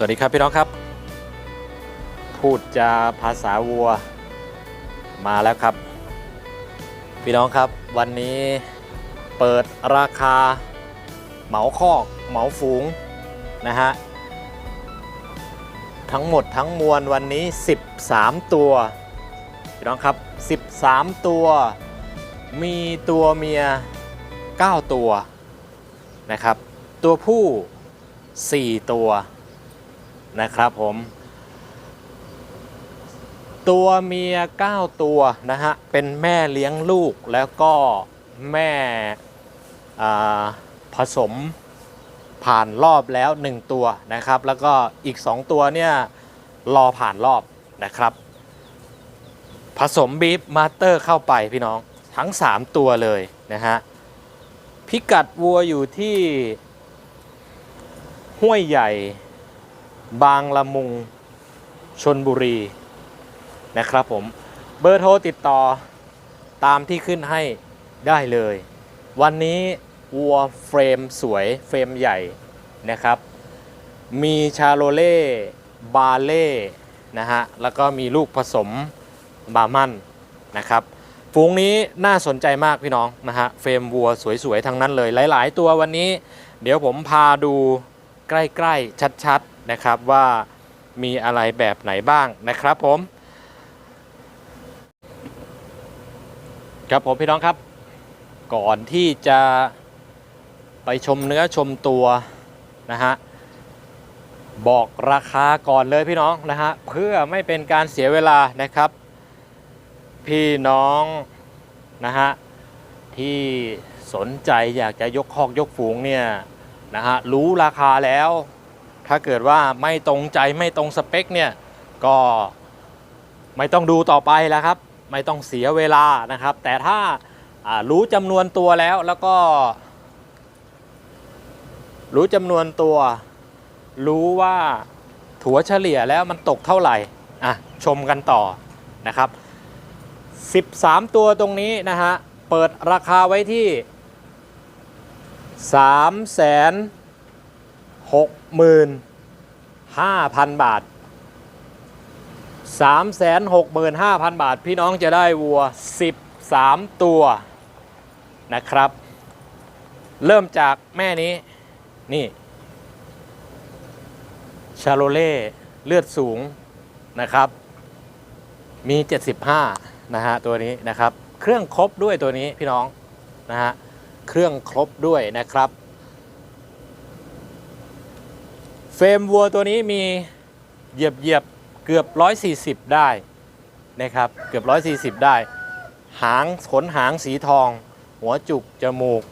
สวัสดีครับพี่น้องครับ พูดจาภาษาวัวมาแล้วครับ พี่น้องครับวันนี้เปิดราคาเหมาคอกเหมาฝูงนะฮะทั้งหมดทั้งมวลวันนี้ 13 ตัว พี่น้องครับ 13 ตัว มีตัวเมีย 9 ตัวนะครับ ตัวผู้ 4 ตัว นะครับผม ตัวเมีย 9 ตัวนะฮะ เป็นแม่เลี้ยงลูกแล้วก็แม่ผสมผ่านรอบแล้ว 1 ตัวนะครับ แล้วก็อีก 2 ตัวเนี่ยรอผ่านรอบนะครับ ผสมบีฟมาสเตอร์เข้าไปพี่น้องทั้ง 3 ตัวเลยนะฮะพิกัดวัวอยู่ที่ห้วยใหญ่ บางละมุงชนบุรีนะครับผมเบอร์โทรติดต่อตามที่ขึ้นให้ได้เลย วันนี้วัวเฟรมสวยเฟรมใหญ่นะครับ มีชาโลเล่บาเล่นะฮะแล้วก็มีลูกผสมบามันนะครับฝูงนี้น่าสนใจมากพี่น้องนะฮะเฟรมวัวสวยๆทั้งนั้นเลยหลาย ๆ ตัววันนี้ เดี๋ยวผมพาดูใกล้ ๆ ชัด ๆ นะครับว่ามีอะไรแบบไหนบ้างนะครับผมครับผมพี่น้องครับ ก่อนที่จะไปชมเนื้อชมตัวนะฮะบอกราคาก่อนเลยพี่น้องนะฮะเพื่อไม่เป็นการเสียเวลานะครับ พี่น้องนะฮะที่สนใจอยากจะยกคอกยกฝูงเนี่ยนะฮะรู้ราคาแล้ว ถ้าเกิดว่าไม่ตรงใจไม่ตรงสเปคเนี่ยก็ไม่ต้องดูต่อไปแล้วครับ ไม่ต้องเสียเวลานะครับ แต่ถ้าารู้จำนวนตัวแล้วแล้วก็ รู้จำนวนตัว รู้ว่าถัวเฉลี่ยแล้วมันตกเท่าไหร่อะชมกันต่อนะครับ 13 ตัวตรงนี้นะฮะ เปิดราคาไว้ที่3 6 5 0 0 0 บาท 3 6 5 0 0 0 บาท พี่น้องจะได้วัว 13 ตัวนะครับ เริ่มจากแม่นี้ นี่ ชาโลเล่เลือดสูงนะครับ มี 75 นะฮะ ตัวนี้นะครับ เครื่องครบด้วยตัวนี้พี่น้อง นะฮะ เครื่องครบด้วยนะครับ เฟรมวัวตัวนี้มีเหยียบเหยียบเกือบ 140 ได้นะครับเกือบ 140 ได้ หางขนหางสีทอง หัวจุก จมูก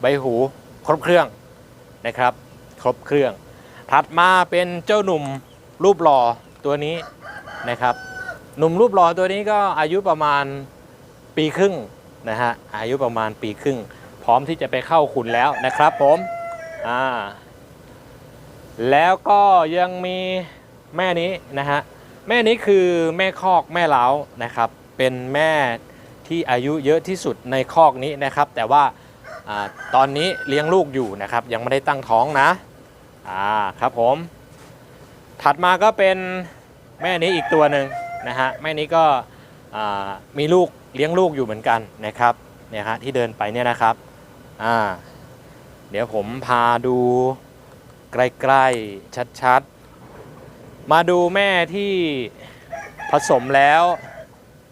ใบหู ครบเครื่องนะครับ ครบเครื่อง ถัดมาเป็นเจ้าหนุ่มรูปหล่อตัวนี้นะครับ หนุ่มรูปหล่อตัวนี้ก็อายุประมาณปีครึ่งนะฮะอายุประมาณปีครึ่ง พร้อมที่จะไปเข้าขุนแล้วนะครับผมอ่า แล้วก็ยังมีแม่นี้นะฮะแม่นี้คือแม่คอกแม่เล้านะครับ เป็นแม่ที่อายุเยอะที่สุดในคอกนี้นะครับ แต่ว่าอตอนนี้เลี้ยงลูกอยู่นะครับ ยังไม่ได้ตั้งท้องนะอ่าครับผม ถัดมาก็เป็นแม่นี้อีกตัวหนึ่งนะฮะแม่นี้ก็มีลูกเลี้ยงลูกอยู่เหมือนกันนะครับเนี่ยฮะที่เดินไปเนี่ยนะครับอ่าเดี๋ยวผมพาดู ใกล้ๆ ชัดๆ มาดูแม่ที่ผสมแล้ว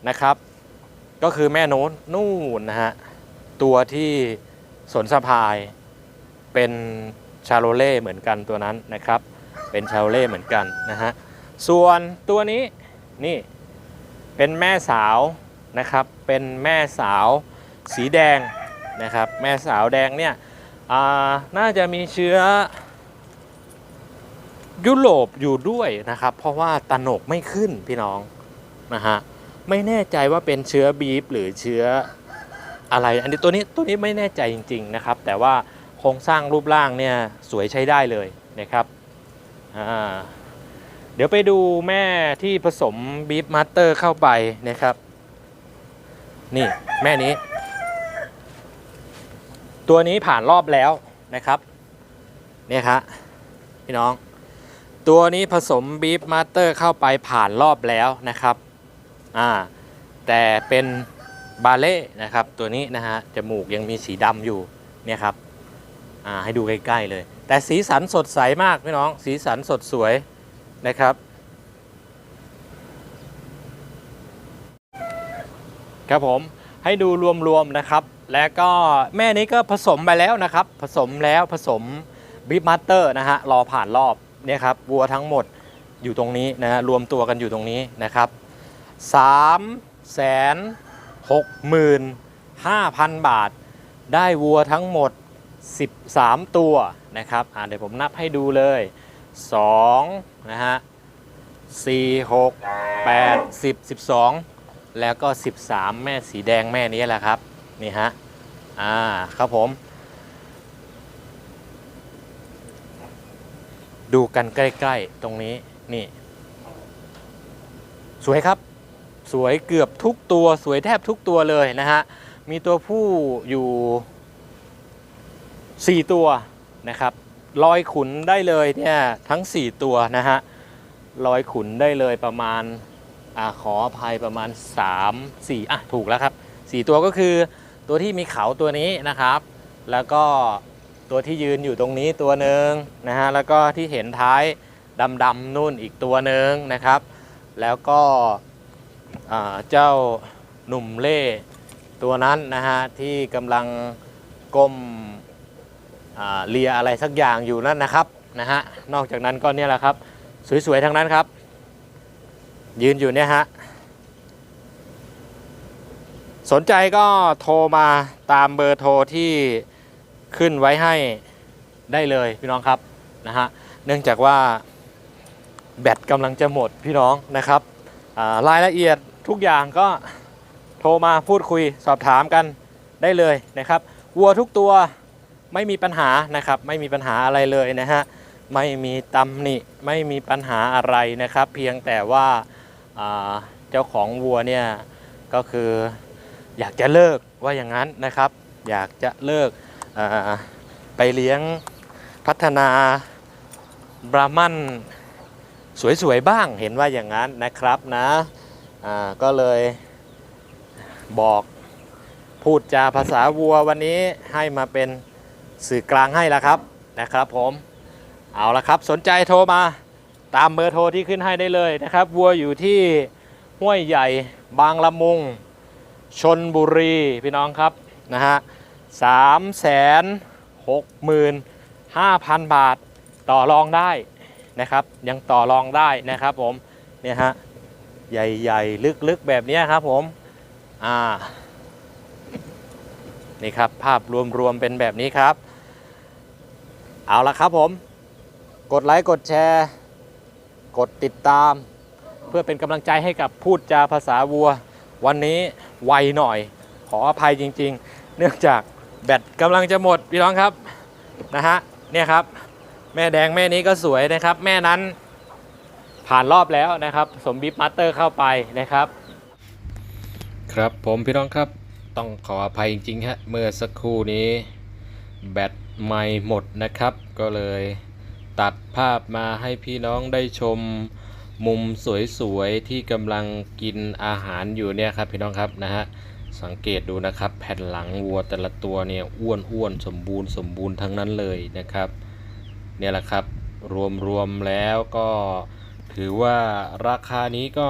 นะครับ ก็คือแม่โน้นนู่นนะฮะ ตัวที่สนสะพายเป็นชาโลเล่เหมือนกันตัวนั้นนะครับ เป็นชาโลเล่เหมือนกันนะฮะ ส่วนตัวนี้นี่เป็นแม่สาวนะครับ เป็นแม่สาวสีแดงนะครับ แม่สาวแดงเนี่ยน่าจะมีเชื้อ ยุโรปอยู่ด้วยนะครับ เพราะว่าตะโหนกไม่ขึ้นพี่น้องนะฮะไม่แน่ใจว่าเป็นเชื้อบีฟหรือเชื้ออะไร อันนี้ตัวนี้ตัวนี้ไม่แน่ใจจริง ๆนะครับ แต่ว่าโครงสร้างรูปร่างเนี่ยสวยใช้ได้เลยนะครับเดี๋ยวไปดูแม่ที่ผสมบีฟมาสเตอร์เข้าไปนะครับ นี่แม่นี้ ตัวนี้ผ่านรอบแล้วนะครับ เนี่ยครับพี่น้อง ตัวนี้ผสมบีฟมาสเตอร์เข้าไปผ่านรอบแล้วนะครับอ่าแต่เป็นบาเล่นะครับตัวนี้นะฮะจมูกยังมีสีดำอยู่เนี่ยครับอ่าให้ดูใกล้ๆเลย แต่สีสันสดใสมากพี่น้องสีสันสดสวยนะครับครับผมให้ดูรวมๆนะครับ แล้วก็แม่นี้ก็ผสมไปแล้วนะครับ ผสมแล้วผสมบีฟมาสเตอร์นะฮะรอผ่านรอบ เนี่ยครับวัวทั้งหมดอยู่ตรงนี้นะฮะรวมตัวกันอยู่ตรงนี้นะครับ3แสน6หมื่น5,000 บาท ได้วัวทั้งหมด 13 ตัวนะครับอ่าเดี๋ยวผมนับให้ดูเลย2นะฮะ4 6 8 10 12 แล้วก็ 13 แม่สีแดงแม่นี้แหละครับ นี่ฮะ อ่า ครับผม ดูกันใกล้ ๆ ตรงนี้นี่ สวยครับ สวยเกือบทุกตัวสวยแทบทุกตัวเลยนะฮะ มีตัวผู้อยู่ 4 ตัวนะครับลอยขุนได้เลยเนี่ยทั้ง 4 ตัวนะฮะลอยขุนได้เลยประมาณอาขออภัยประมาณ 3 4อะถูกแล้วครับ 4 ตัวก็คือตัวที่มีเขาตัวนี้นะครับ แล้วก็ ตัวที่ยืนอยู่ตรงนี้ตัวหนึ่งนะฮะแล้วก็ที่เห็นท้ายดำๆนู่นอีกตัวหนึ่งนะครับ แล้วก็เจ้าหนุ่มเล่ตัวนั้นนะฮะที่กำลังก้มเลียอะไรสักอย่างอยู่นั่นนะครับนะฮะนอกจากนั้นก็เนี่ยแหละครับ สวยๆทั้งนั้นครับ ยืนอยู่เนี่ยฮะสนใจก็โทรมาตามเบอร์โทรที่ ขึ้นไว้ให้ได้เลยพี่น้องครับนะฮะเนื่องจากว่าแบตกำลังจะหมดพี่น้องนะครับรายละเอียดทุกอย่างก็โทรมาพูดคุยสอบถามกันได้เลยนะครับวัวทุกตัวไม่มีปัญหานะครับ ไม่มีปัญหาอะไรเลยนะฮะไม่มีตำหนิไม่มีปัญหาอะไรนะครับ เพียงแต่ว่าาเจ้าของวัวเนี่ยก็คืออยากจะเลิกว่าอย่างนั้นนะครับ อยากจะเลิก ไปเลี้ยงพัฒนาบราหมันสวยๆบ้างเห็นว่าอย่างนั้นนะครับนะก็เลยบอกพูดจาภาษาวัววันนี้ให้มาเป็นสื่อกลางให้แล้วครับนะครับผมเอาละครับสนใจโทรมาตามเบอร์โทรที่ขึ้นให้ได้เลยนะครับ วัวอยู่ที่ห้วยใหญ่บางละมุง ชนบุรีพี่น้องครับนะฮะ สามแสนหกหมื่นห้าพันบาทต่อรองได้นะครับ ยังต่อรองได้นะครับผมเนี่ยฮะใหญ่ๆ ลึกๆแบบนี้ครับผมอ่านี่ครับภาพรวมๆเป็นแบบนี้ครับ เอาละครับผม กดไลค์กดแชร์ กดติดตาม เพื่อเป็นกำลังใจให้กับพูดจาภาษาวัว วันนี้ไวหน่อยขออภัยจริง ๆ เนื่องจาก แบตกำลังจะหมดพี่น้องครับนะฮะเนี่ยครับ แม่แดงแม่นี้ก็สวยนะครับ แม่นั้นผ่านรอบแล้วนะครับ สมบิฟมาสเตอร์เข้าไปนะครับ ครับผมพี่น้องครับต้องขออภัยจริงๆฮะเมื่อสักครู่นี้ แบตไม่หมดนะครับ ก็เลยตัดภาพมาให้พี่น้องได้ชมมุมสวยๆที่กำลังกินอาหารอยู่เนี่ยครับพี่น้องครับนะฮะ สังเกตดูนะครับแผ่นหลังวัวแต่ละตัวเนี่ยอ้วนอ้วนสมบูรณ์สมบูรณ์ทั้งนั้นเลยนะครับเนี่ยแหละครับรวมๆแล้วก็ถือว่าราคานี้ก็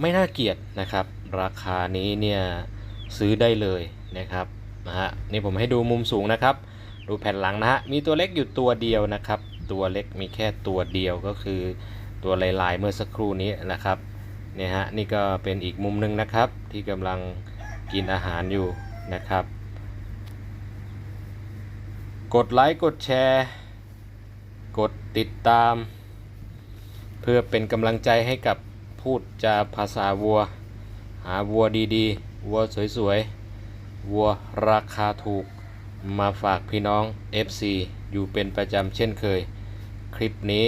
ไม่น่าเกลียดนะครับ ราคานี้เนี่ยซื้อได้เลยนะครับนะฮะนี่ผมให้ดูมุมสูงนะครับ ดูแผ่นหลังนะฮะมีตัวเล็กอยู่ตัวเดียวนะครับ ตัวเล็กมีแค่ตัวเดียวก็คือตัวลายๆเมื่อสักครู่นี้นะครับ เนี่ยฮะนี่ก็เป็นอีกมุมหนึ่งนะครับ ที่กำลังกินอาหารอยู่นะครับ กดไลค์กดแชร์ กดติดตาม เพื่อเป็นกำลังใจให้กับพูดจาภาษาวัว หาวัวดีๆ วัวสวยๆ วัวราคาถูกมาฝากพี่น้อง FC อยู่เป็นประจำเช่นเคย คลิปนี้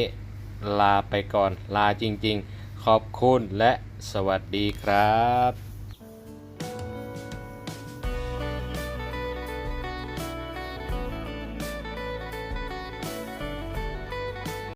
ลาไปก่อนลาจริง ๆ ขอบคุณและสวัสดีครับ